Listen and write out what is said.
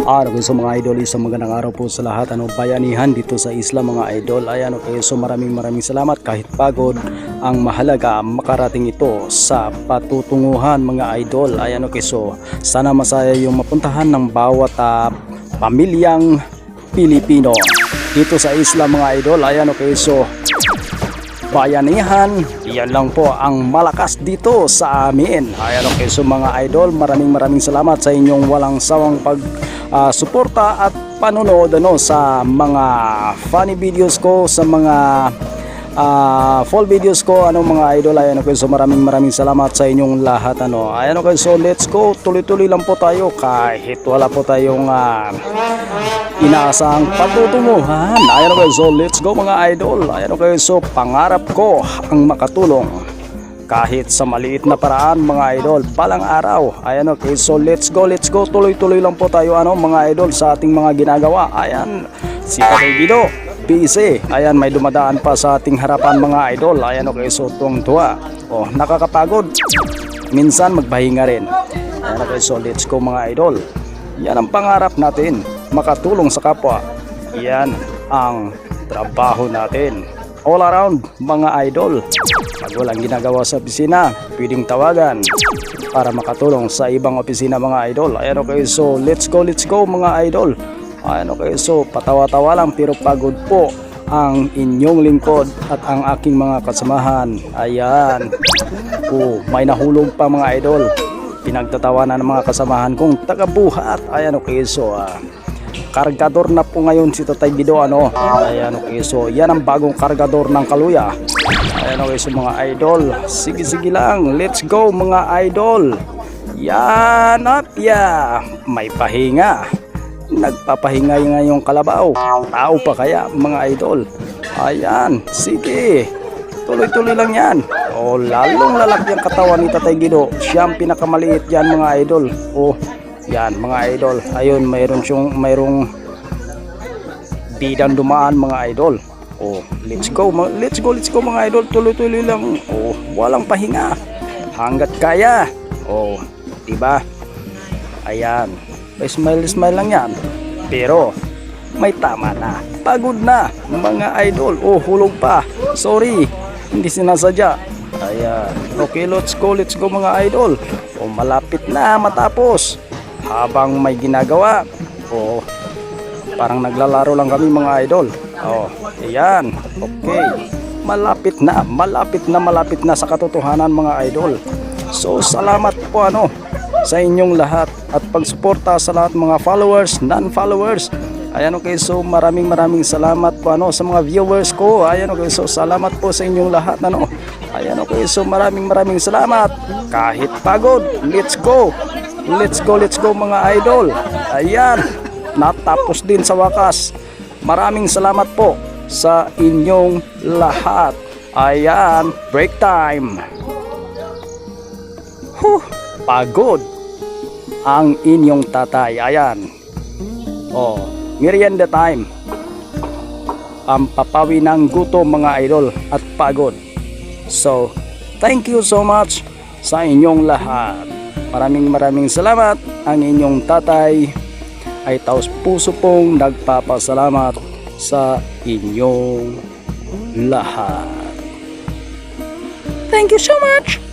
Araw kayo sa mga idol, isang magandang araw po sa lahat. Ano, bayanihan dito sa isla mga idol. Ayan kayo, so maraming maraming salamat. Kahit pagod, ang mahalaga makarating ito sa patutunguhan mga idol. Ayan kayo, so sana masaya yung mapuntahan ng bawat ah, pamilyang Pilipino. Dito sa isla mga idol, ayan kayo, so bayanihan. Yan lang po ang malakas dito sa amin. Ayan okay, so mga idol, maraming maraming salamat sa inyong walang sawang pag ah, suporta at panonood ano, sa mga funny videos ko, sa mga ah, full videos ko, ano mga idol. Ayan okay, so maraming maraming salamat sa inyong lahat. Ano. Ayan okay, so let's go. Tuloy-tuloy lang po tayo kahit wala po tayong ah, inaasahang patutunguhan. Ayan okay, so let's go mga idol. Ayan okay, so pangarap ko ang makatulong kahit sa maliit na paraan mga idol balang araw. Ayan okay so let's go let's go. Tuloy tuloy lang po tayo ano mga idol sa ating mga ginagawa. Ayan si Tatay Guido busy ayan may dumadaan pa sa ating harapan mga idol. Ayan okay so tuwang tuwa oh nakakapagod. Minsan magpahinga rin. Ayan okay so let's go mga idol. Yan ang pangarap natin makatulong sa kapwa. Yan ang trabaho natin all around mga idol. Pag walang ginagawa sa opisina pwedeng tawagan para makatulong sa ibang opisina mga idol. Ayan okay so let's go let's go mga idol. Ayan okay so patawa-tawa lang pero pagod po ang inyong lingkod at ang aking mga kasamahan. Ayan. Oh, may nahulog pa mga idol. Pinagtatawanan ng mga kasamahan kong taga-buhat. Ayan okay so ah, kargador na po ngayon si Tatay Bido ano? Ayan okay. So yan ang bagong kargador ng kaluya. Ayan okay. So mga idol sige sige lang. Let's go mga idol. Yan at ya may pahinga. Nagpapahinga nga yung kalabaw. Tao pa kaya mga idol. Ayan sige. Tuloy-tuloy lang yan. O lalong lalaki ang katawan ni Tatay Gido siya ang pinakamaliit yan mga idol. O yan mga idol. Ayun mayroon siyang mayroong bidang dumaan mga idol. Oh let's go let's go let's go mga idol. Tuloy-tuloy lang. Oh walang pahinga. Hanggat kaya. Oh diba? Ayan. Smile smile lang yan. Pero may tama na. Pagod na mga idol. Oh hulog pa. Sorry. Hindi sinasadya. Ayan. Okay let's go let's go mga idol. Oh malapit na matapos habang may ginagawa oh parang naglalaro lang kami mga idol. Oh ayan. Okay. Malapit na malapit na malapit na sa katotohanan mga idol. So salamat po ano sa inyong lahat at pagsuporta sa lahat mga followers non-followers. Ayan okay. So maraming maraming salamat po ano sa mga viewers ko. Ayan okay. So salamat po sa inyong lahat ano. Ayan okay. So maraming maraming salamat. Kahit pagod let's go let's go let's go mga idol ayan natapos din sa wakas maraming salamat po sa inyong lahat ayan break time Huh, pagod ang inyong tatay. Ayan. Oh, merienda time. Ang papawi ng gutom mga idol at pagod. So, thank you so much sa inyong lahat. Maraming maraming salamat. Ang inyong tatay ay taos puso pong nagpapasalamat sa inyong lahat. Thank you so much.